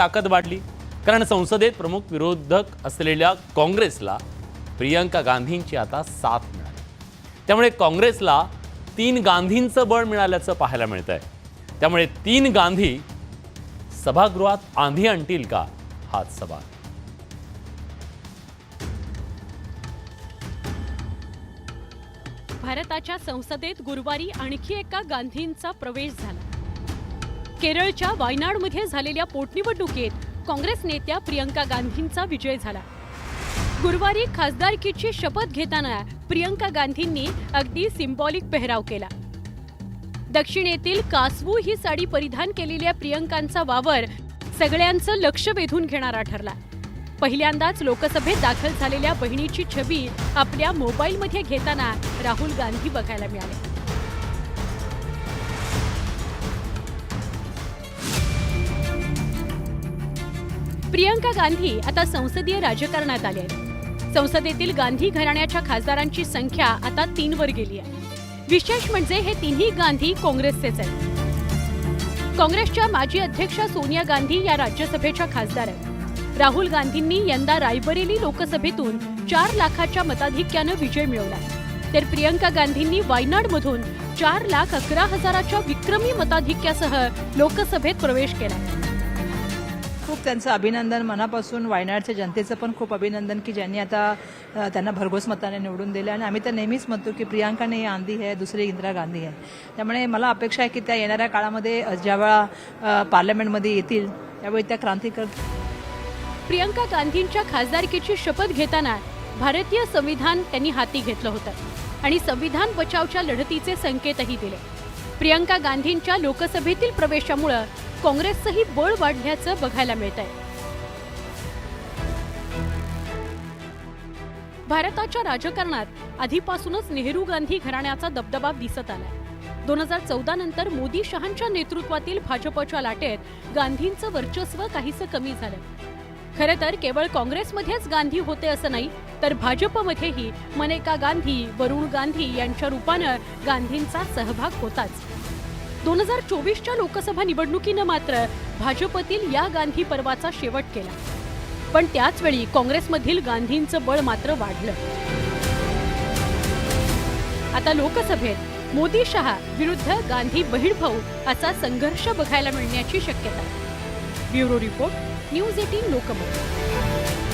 ताकद वाढली. कारण संसदेत प्रमुख विरोधक असलेल्या काँग्रेसला प्रियंका गांधींची आता साथ मिळाली. त्यामुळे काँग्रेसला तीन गांधींचं बळ मिळाल्याचं पाहायला मिळत आहे त्यामुळे तीन गांधी सभागृहात आंधी आणतील का हाच सवाल. भारताच्या संसदेत गुरुवारी आणखी एका गांधींचा प्रवेश झाला. केरळच्या वायनाडमध्ये झालेल्या पोटनिवडणुकीत काँग्रेस नेत्या प्रियंका गांधींचा विजय झाला. गुरुवारी खासदारकीची शपथ घेताना प्रियंका गांधींनी अगदी सिम्बॉलिक पेहराव केला. दक्षिणेतील कासवू ही साडी परिधान केलेल्या प्रियंकांचा वावर सगळ्यांचं लक्ष वेधून घेणारा ठरला. पहिल्यांदाच लोकसभेत दाखल झालेल्या बहिणीची छबी आपल्या मोबाईलमध्ये घेताना राहुल गांधी बघायला मिळाले. प्रियंका गांधी आता संसदीय राजकारणात आले आहेत. संसदेतील गांधी घराण्याच्या खासदारांची संख्या आता तीनवर गेली आहे. विशेष म्हणजे हे तिन्ही गांधी काँग्रेसचेच आहेत. काँग्रेसच्या माजी अध्यक्षा सोनिया गांधी या राज्यसभेच्या खासदार आहेत. राहुल गांधींनी यंदा रायबरेली लोकसभेतून चार लाखाच्या मताधिक्यानं विजय मिळवला तर प्रियंका गांधींनी वायनाडमधून चार लाख अकरा हजाराच्या विक्रमी मताधिक्यासह लोकसभेत प्रवेश केला खूप त्यांचं अभिनंदन मनापासून वायनाडच्या जनतेचं पण खूप अभिनंदन की ज्यांनी आता त्यांना भरघोस मताने निवडून दिले. आणि आम्ही तर नेहमीच म्हणतो की प्रियांका नाही आंधी आहे दुसरी इंदिरा गांधी आहे. त्यामुळे मला अपेक्षा आहे की त्या येणाऱ्या काळामध्ये ज्यावेळा पार्लमेंटमध्ये येतील त्यावेळी त्या क्रांतिकर प्रियंका गांधींच्या खासदारकीची शपथ घेताना भारतीय संविधान त्यांनी हाती घेतलं होतं. आणि संविधान बचावच्या लढतीचे संकेतही दिले. प्रियंका गांधींच्या लोकसभेतील प्रवेशामुळं काँग्रेसचंही बळ वाढल्याचं बघायला मिळत आहे भारताच्या राजकारणात आधीपासूनच नेहरू गांधी घराण्याचा दबदबा दिसत आलाय. दोन हजार चौदा नंतर मोदी शहांच्या नेतृत्वातील भाजपच्या लाटेत गांधींचं वर्चस्व काहीसं कमी झालं. खरं तर केवळ काँग्रेसमध्येच गांधी होते असं नाही तर भाजपमध्येही मनेका गांधी वरुण गांधी यांच्या रूपानं गांधींचा सहभाग होताच. दोन हजार चोवीसच्या लोकसभा निवडणुकीनं मात्र भाजपतील या गांधी पर्वाचा शेवट केला. पण त्याचवेळी काँग्रेसमधील गांधींचं बळ मात्र वाढलं. आता लोकसभेत मोदी शहा विरुद्ध गांधी बहीणभाऊ असा संघर्ष बघायला मिळण्याची शक्यता. Bureau report news eighteen Lokmat.